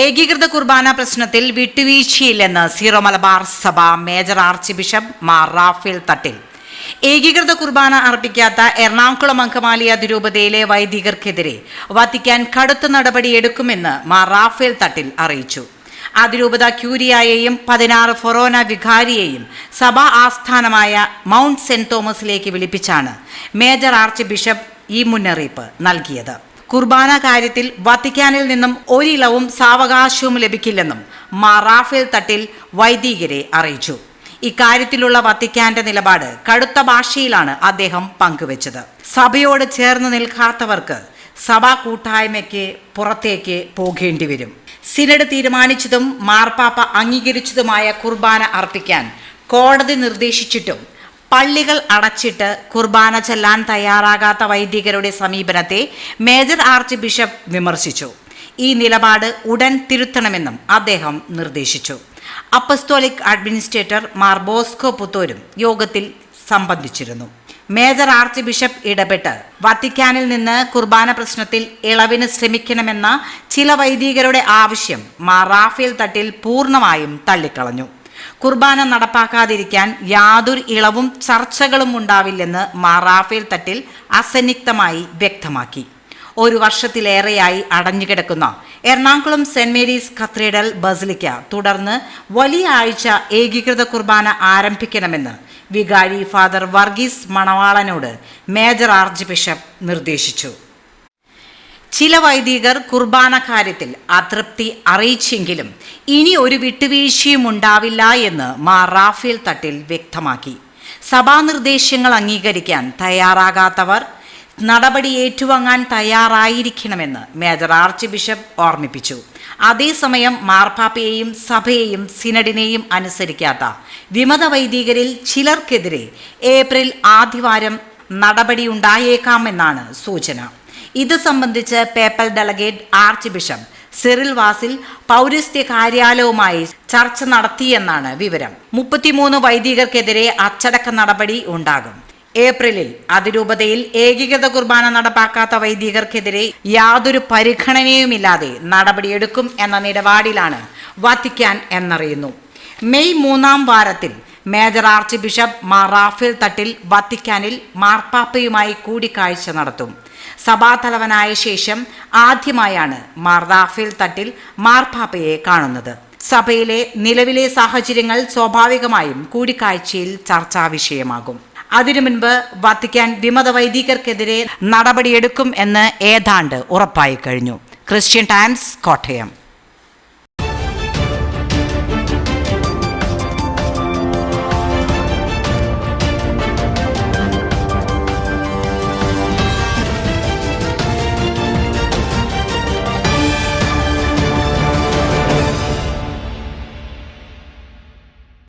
ഏകീകൃത കുർബാന പ്രശ്നത്തിൽ വിട്ടുവീഴ്ചയില്ലെന്ന് സീറോ മലബാർ സഭ major archbishop Mar Raphael Thattil. ഏകീകൃത കുർബാന അർപ്പിക്കാത്ത എറണാകുളം അങ്കമാലി അതിരൂപതയിലെ വൈദികർക്കെതിരെ വത്തിക്കാൻ കടുത്ത നടപടിയെടുക്കുമെന്ന് മാർ റാഫേൽ തട്ടിൽ അറിയിച്ചു. അതിരൂപത ക്യൂരിയായെയും പതിനാറ് ഫൊറോന വികാരിയെയും സഭാ ആസ്ഥാനമായ മൗണ്ട് സെന്റ് തോമസിലേക്ക് വിളിപ്പിച്ചാണ് മേജർ ആർച്ച് ബിഷപ്പ് ഈ മുന്നറിയിപ്പ് നൽകിയത്. കുർബാന കാര്യത്തിൽ വത്തിക്കാനിൽ നിന്നും ഒരിളവും സാവകാശവും ലഭിക്കില്ലെന്നും മാറാഫേൽ തട്ടിൽ വൈദികരെ അറിയിച്ചു. ഇക്കാര്യത്തിലുള്ള വത്തിക്കാന്റെ നിലപാട് കടുത്ത ഭാഷയിലാണ് അദ്ദേഹം പങ്കുവച്ചത്. സഭയോട് ചേർന്ന് നിൽക്കാത്തവർക്ക് സഭാ കൂട്ടായ്മയ്ക്ക് പുറത്തേക്ക് പോകേണ്ടി വരും. സിനഡ് തീരുമാനിച്ചതും മാർപ്പാപ്പ അംഗീകരിച്ചതുമായ കുർബാന അർപ്പിക്കാൻ കോടതി നിർദ്ദേശിച്ചിട്ടും പള്ളികൾ അടച്ചിട്ട് കുർബാന ചെല്ലാൻ തയ്യാറാകാത്ത വൈദികരുടെ സമീപനത്തെ മേജർ ആർച്ച് ബിഷപ്പ് വിമർശിച്ചു. ഈ നിലപാട് ഉടൻ തിരുത്തണമെന്നും അദ്ദേഹം നിർദ്ദേശിച്ചു. അപ്പസ്തോലിക് അഡ്മിനിസ്ട്രേറ്റർ മാർ ബോസ്കോ പുത്തോരും യോഗത്തിൽ സംബന്ധിച്ചിരുന്നു. മേജർ ആർച്ച് ബിഷപ്പ് ഇടപെട്ട് വത്തിക്കാനിൽ നിന്ന് കുർബാന പ്രശ്നത്തിൽ ഇളവിന് ശ്രമിക്കണമെന്ന ചില വൈദികരുടെ ആവശ്യം മാർ റാഫേൽ തട്ടിൽ പൂർണമായും തള്ളിക്കളഞ്ഞു. കുർബാന നടപ്പാക്കാതിരിക്കാൻ യാതൊരു ഇളവും ചർച്ചകളും ഉണ്ടാവില്ലെന്ന് മാർ റാഫേൽ തട്ടിൽ അസന്നിഗ്ധമായി വ്യക്തമാക്കി. ഒരു വർഷത്തിലേറെയായി അടഞ്ഞുകിടക്കുന്ന Ernakulam Saint Mary's cathedral basilica തുടർന്ന് വലിയ ആഴ്ച ഏകീകൃത കുർബാന ആരംഭിക്കണമെന്ന് വികാരി ഫാദർ വർഗീസ് മണവാളനോട് മേജർ ആർച്ച് ബിഷപ്പ് നിർദ്ദേശിച്ചു. ചില വൈദികർ കുർബാന കാര്യത്തിൽ അതൃപ്തി അറിയിച്ചെങ്കിലും ഇനി ഒരു വിട്ടുവീഴ്ചയും ഉണ്ടാവില്ല എന്ന് മാർ റാഫേൽ തട്ടിൽ വ്യക്തമാക്കി. സഭാ നിർദ്ദേശങ്ങൾ അംഗീകരിക്കാൻ തയ്യാറാകാത്തവർ നടപടി ഏറ്റുവാങ്ങാൻ തയ്യാറായിരിക്കണമെന്ന് മേജർ ആർച്ച് ബിഷപ്പ് ഓർമ്മിപ്പിച്ചു. അതേസമയം മാർപ്പാപ്പയെയും സഭയെയും സിനഡിനെയും അനുസരിക്കാത്ത വിമത വൈദികരിൽ ചിലർക്കെതിരെ ഏപ്രിൽ ആദ്യവാരം നടപടിയുണ്ടായേക്കാമെന്നാണ് സൂചന. ഇത് സംബന്ധിച്ച് papal delegate archbishop Cyril Vasil പൗരസ്ത്യ കാര്യാലയവുമായി ചർച്ച നടത്തിയെന്നാണ് വിവരം. മുപ്പത്തിമൂന്ന് വൈദികർക്കെതിരെ അച്ചടക്ക നടപടി ഉണ്ടാകും. ഏപ്രിലിൽ അതിരൂപതയിൽ ഏകീകൃത കുർബാന നടപ്പാക്കാത്ത വൈദികർക്കെതിരെ യാതൊരു പരിഗണനയുമില്ലാതെ നടപടിയെടുക്കും എന്ന നിലപാടിലാണ് വത്തിക്കാൻ എന്നറിയുന്നു. മെയ് മൂന്നാം വാരത്തിൽ major archbishop Mar Raphael Thattil വത്തിക്കാനിൽ മാർപ്പാപ്പയുമായി കൂടിക്കാഴ്ച നടത്തും. സഭാതലവനായ ശേഷം ആദ്യമായാണ് മാർ റാഫേൽ തട്ടിൽ മാർപ്പാപ്പയെ കാണുന്നത്. സഭയിലെ നിലവിലെ സാഹചര്യങ്ങൾ സ്വാഭാവികമായും കൂടിക്കാഴ്ചയിൽ ചർച്ചാ വിഷയമാകും. അതിനു മുൻപ് വത്തിക്കാൻ വിമത വൈദികർക്കെതിരെ നടപടിയെടുക്കും എന്ന് ഏതാണ്ട് ഉറപ്പായി കഴിഞ്ഞു. Christian Times Kottayam.